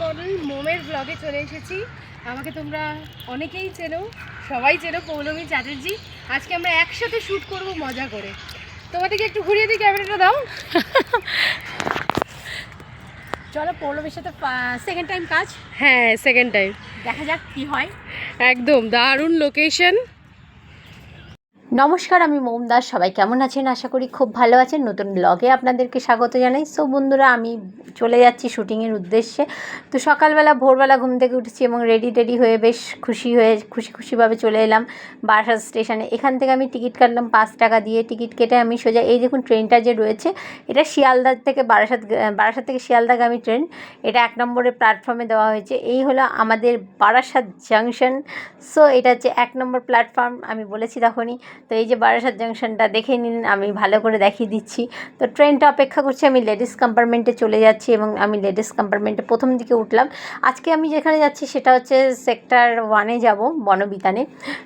Model মোমের ব্লগে চলে এসেছি। আমাকে তোমরা অনেকেই চেনো সবাই চেনো পৌলমী চ্যাটার্জি। আজকে আমরা একসাথে শ্যুট করব মজা করে। তোমাদেরকে একটু ঘুরিয়ে দিই ক্যামেরাটা দাও। চলো পৌলমীর সাথে সেকেন্ড টাইম কাজ। হ্যাঁ সেকেন্ড টাইম দেখা যাক কি হয়। একদম দারুণ লোকেশন নমস্কার, আমি মোম দাস। সবাই কেমন আছেন? আশা করি খুব ভালো আছেন। নতুন ব্লগে আপনাদেরকে স্বাগত জানাই। সো বন্ধুরা, আমি চলে যাচ্ছি শুটিংয়ের উদ্দেশ্যে। তো সকালবেলা, ভোরবেলা ঘুম থেকে উঠেছি এবং রেডি টেডি হয়ে বেশ খুশি হয়ে, খুশি খুশিভাবে চলে এলাম বারাসাত স্টেশনে এখান থেকে আমি টিকিট কাটলাম পাঁচ টাকা দিয়ে। টিকিট কেটে আমি সোজা, এই দেখুন ট্রেনটা যে রয়েছে, এটা শিয়ালদার থেকে বারাসাত বারাসাত থেকে শিয়ালদাগামী ট্রেন এটা এক নম্বরের প্ল্যাটফর্মে দেওয়া হয়েছে। এই হলো আমাদের বারাসাত জাংশন সো এটা হচ্ছে এক নম্বর প্ল্যাটফর্ম আমি বলেছি তখনই তো এই যে বারাসাত জাংশনটা দেখে নিন, আমি ভালো করে দেখিয়ে দিচ্ছি। তো ট্রেনটা অপেক্ষা করছি, আমি লেডিস কম্পার্টমেন্টে চলে যাচ্ছি এবং আমি লেডিস কম্পার্টমেন্টে প্রথম দিকে উঠলাম। আজকে আমি যেখানে যাচ্ছি সেটা হচ্ছে সেক্টর ওয়ানে যাব, বনবিতানে।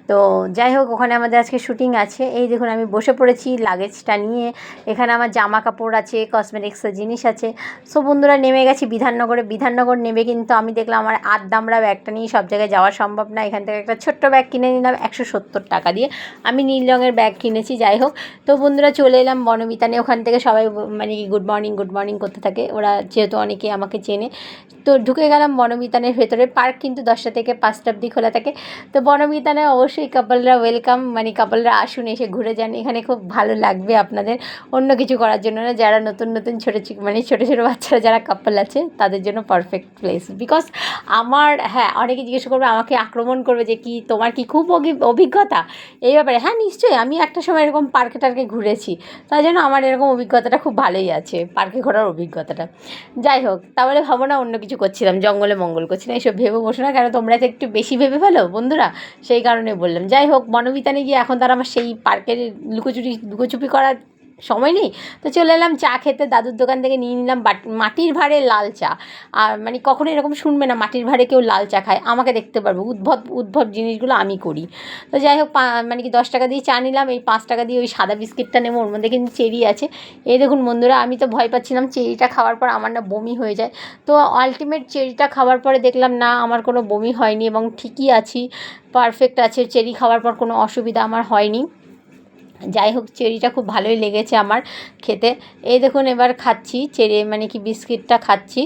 তো যাই হোক, ওখানে আমাদের আজকে শুটিং আছে। এই দেখুন, আমি বসে পড়েছি লাগেজটা নিয়ে। এখানে আমার জামা কাপড় আছে কসমেটিক্সের জিনিস আছে। সো বন্ধুরা, নেমে গেছি বিধাননগরে। বিধাননগর নেমে কিন্তু আমি দেখলাম, আমার আধ ব্যাগটা নিয়ে সব জায়গায় যাওয়া সম্ভব না। এখান থেকে একটা ছোট্ট ব্যাগ কিনে নিলাম একশো সত্তর টাকা দিয়ে। আমি নীল রঙের ব্যাগ কিনেছি, যাই হোক। তো বন্ধুরা চলে এলাম বনবিতানে ওখান থেকে সবাই মানে কি গুড মর্নিং গুড মর্নিং করতে থাকে। ওরা যেহেতু অনেকে আমাকে চেনে। তো ঢুকে গেলাম বনবিতানের ভেতরে। পার্ক কিন্তু দশটা থেকে পাঁচটা অবধি খোলা থাকে। তো বনবিতানে অবশ্যই কাপলরা ওয়েলকাম মানে কাপলরা আসুন, এসে ঘুরে যান। এখানে খুব ভালো লাগবে আপনাদের। অন্য কিছু করার জন্য না, যারা নতুন নতুন ছোটো মানে ছোটো ছোটো বাচ্চারা যারা কাপল আছে, তাদের জন্য পারফেক্ট প্লেস বিকজ আমার হ্যাঁ অনেকে জিজ্ঞেস করবে, আমাকে আক্রমণ করবে যে কি, তোমার কি খুব অভিজ্ঞতা? এই ব্যাপারে হ্যাঁ নিশ্চয়ই। আমি একটা সময় এরকম পার্কে টার্কে ঘুরেছি। তাই জন্য আমার এরকম অভিজ্ঞতাটা খুব ভালোই আছে পার্কে ঘোরার অভিজ্ঞতাটা। যাই হোক, তাহলে ভাবো না অন্য কিছু করছিলাম, জঙ্গলে মঙ্গল করছি না এইসব ভেবে বসো না কেন তোমরা তো একটু বেশি ভেবে ফেলো বন্ধুরা, সেই কারণে বললাম। যাই হোক, বনবিতানে গিয়ে এখন তারা আমার সেই পার্কের লুকোচুরি, লুকোচুপি করার সময় নেই? তো চলে এলাম চা খেতে, দাদুর দোকান থেকে নিয়ে নিলাম মাটির ভাঁড়ে লাল চা। আর মানে কখনো এরকম শুনবে না, মাটির ভাঁড়ে কেউ লাল চা খায়। আমাকে দেখতে পারবে, উদ্ভব উদ্ভব জিনিসগুলো আমি করি। তো যাই হোক মানে কি দশ টাকা দিয়ে চা নিলাম, এই পাঁচ টাকা দিয়ে ওই সাদা বিস্কিটটা নেব, ওর মধ্যে কিন্তু চেরি আছে। এই দেখুন বন্ধুরা, আমি তো ভয় পাচ্ছিলাম চেরিটা খাওয়ার পর আমার না বমি হয়ে যায়। তো আলটিমেট চেরিটা খাওয়ার পরে দেখলাম, না, আমার কোনো বমি হয়নি এবং ঠিকই আছি পারফেক্ট আছে। চেরি খাওয়ার পর কোনো অসুবিধা আমার হয়নি। যাই হোক, চেরিটা খুব ভালোই লেগেছে আমার খেতে। এই দেখুন, এবার খাচ্ছি চেরি মানে কি বিস্কিটটা খাচ্ছি।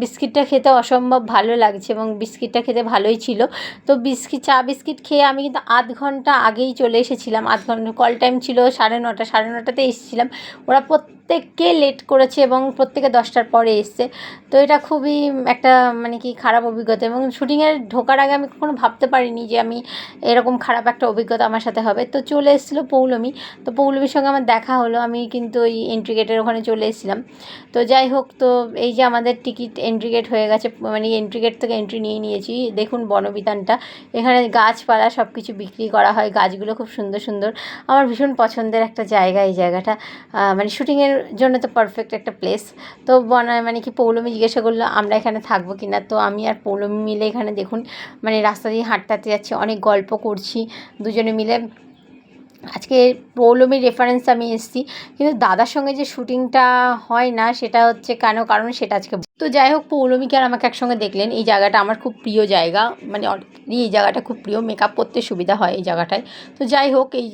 বিস্কিটটা খেতে অসম্ভব ভালো লাগছে এবং বিস্কিটটা খেতে ভালোই ছিল। তো বিস্কিট চা বিস্কিট খেয়ে আমি কিন্তু আধ ঘণ্টা আগেই চলে এসেছিলাম। আধ ঘণ্টা কল টাইম ছিল সাড়ে নটা, সাড়ে নটাতে এসেছিলাম। ওরা প্রত্যেককে লেট করেছে এবং প্রত্যেকে দশটার পরে এসছে। তো এটা খুবই একটা মানে কি খারাপ অভিজ্ঞতা এবং শুটিংয়ের ঢোকার আগে আমি কখনো ভাবতে পারিনি যে আমি এরকম খারাপ একটা অভিজ্ঞতা আমার সাথে হবে। তো চলে এসেছিল পৌলমী। তো পৌলমীর সঙ্গে আমার দেখা হলো, আমি কিন্তু ওই এন্ট্রি গেটের ওখানে চলে এসেছিলাম। তো যাই হোক, তো এই যে আমাদের টিকিট এন্ট্রি গেট হয়ে গেছে মানে এন্ট্রি গেট থেকে এন্ট্রি নিয়ে নিয়েছি। দেখুন বনবিতানটা, এখানে গাছপালা সব কিছু বিক্রি করা হয়, গাছগুলো খুব সুন্দর সুন্দর। আমার ভীষণ পছন্দের একটা জায়গা এই জায়গাটা। মানে শুটিংয়ের জন্য তো পারফেক্ট একটা প্লেস তো বন মানে কি পৌলমি জিজ্ঞাসা করল, আমরা এখানে থাকব কি না তো আমি আর পৌলমি মিলে এখানে দেখুন মানে রাস্তা দিয়ে হাঁটতে হাঁটতে যাচ্ছি, অনেক গল্প করছি, দুজনে মিলে। আজকে পৌলমীর রেফারেন্স আমি এসেছি। কিন্তু দাদার সঙ্গে যে শুটিংটা হয় না, সেটা হচ্ছে কেন? কারণ সেটা আজকে তো যাই হোক, পৌলমীকে আর আমাকে একসঙ্গে দেখলেন। এই জায়গাটা আমার খুব প্রিয় জায়গা। মানে এই জায়গাটা খুব প্রিয়। মেকআপ করতে সুবিধা হয় এই জায়গাটায়। তো যাই হোক এই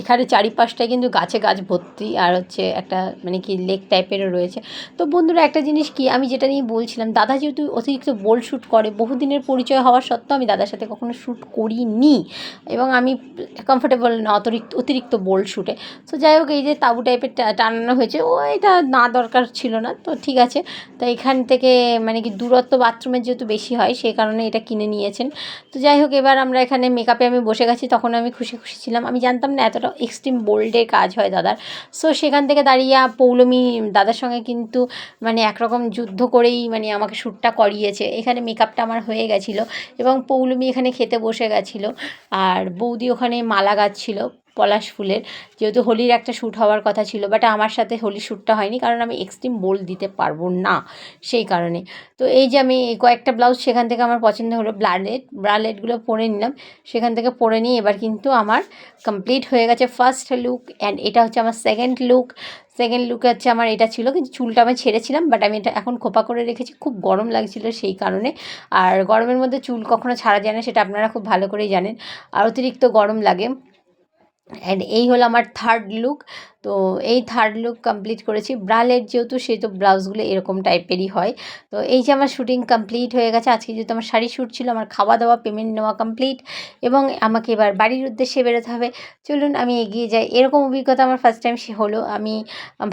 এখানে চারিপাশটায় কিন্তু গাছে গাছ ভর্তি, আর হচ্ছে একটা মানে কি লেক টাইপেরও রয়েছে। তো বন্ধুরা, একটা জিনিস কি, আমি যেটা নিয়ে বলছিলাম, দাদা যেহেতু অতিরিক্ত বোল্ড শ্যুট করে, বহুদিনের পরিচয় হওয়ার সত্ত্বেও আমি দাদার সাথে কখনো শ্যুট করিনি, এবং আমি কমফোর্টেবল না অতিরিক্ত অতিরিক্ত বোল্ড শ্যুটে তো যাই হোক, এই যে তাবু টাইপের টানানো হয়েছে, ও এটা না দরকার ছিল না, তো ঠিক আছে। তো এখান থেকে মানে কি দূরত্ব বাথরুমের যেহেতু বেশি হয় সেই কারণে এটা কিনে নিয়েছেন। তো যাই হোক, এবার আমরা এখানে মেকআপে আমি বসে গেছি, তখন আমি খুশি খুশি ছিলাম। আমি জানতাম না, এতটা এক্সট্রিম বোল্ডের কাজ হয় দাদার। সো সেখান থেকে দাঁড়িয়ে পৌলমি দাদার সঙ্গে কিন্তু মানে একরকম যুদ্ধ করেই মানে আমাকে শ্যুটটা করিয়েছে। এখানে মেকআপটা আমার হয়ে গেছিল এবং পৌলমি এখানে খেতে বসে গেছিল। আর বৌদি ওখানে মালা গাচ্ছিল পলাশ ফুলের। যেহেতু হোলির একটা শ্যুট হওয়ার কথা ছিল বাট আমার সাথে হোলি শ্যুটটা হয়নি কারণ আমি এক্সট্রিম বোল্ড দিতে পারব না সেই কারণে। তো এই যে আমি কয়েকটা ব্লাউজ সেখান থেকে আমার পছন্দ হলো ব্লালেট ব্রালেটগুলো পরে নিলাম। সেখান থেকে পরে নিয়ে এবার কিন্তু আমার কমপ্লিট হয়ে গেছে ফার্স্ট লুক অ্যান্ড এটা হচ্ছে আমার সেকেন্ড লুক সেকেন্ড লুকে হচ্ছে আমার এটা ছিল, কিন্তু চুলটা আমি ছেড়েছিলাম বাট আমি এটা এখন খোপা করে রেখেছি। খুব গরম লাগছিল সেই কারণে। আর গরমের মধ্যে চুল কখনো ছাড়া যায় না, সেটা আপনারা খুব ভালো করেই জানেন। আর অতিরিক্ত গরম লাগে। অ্যান্ড এই হলো আমার থার্ড লুক তো এই থার্ড লুক কমপ্লিট করেছি। ব্রালের যেহেতু সেই তো ব্লাউজগুলো এরকম টাইপেরই হয়। তো এই যে আমার শ্যুটিং কমপ্লিট হয়ে গেছে, আজকে যেহেতু আমার শাড়ি শ্যুট ছিল, আমার খাওয়া দাওয়া পেমেন্ট নেওয়া কমপ্লিট এবং আমাকে এবার বাড়ির উদ্দেশ্যে বেরোতে হবে। চলুন, আমি এগিয়ে যাই। এরকম অভিজ্ঞতা আমার ফার্স্ট টাইম সে হলো। আমি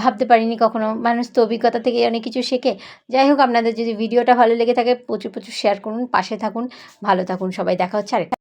ভাবতে পারিনি কখনো। মানুষ তো অভিজ্ঞতা থেকে অনেক কিছু শেখে। যাই হোক, আপনাদের যদি ভিডিওটা ভালো লেগে থাকে, প্রচুর প্রচুর শেয়ার করুন। পাশে থাকুন। ভালো থাকুন। সবাই দেখা হচ্ছে আরেকটা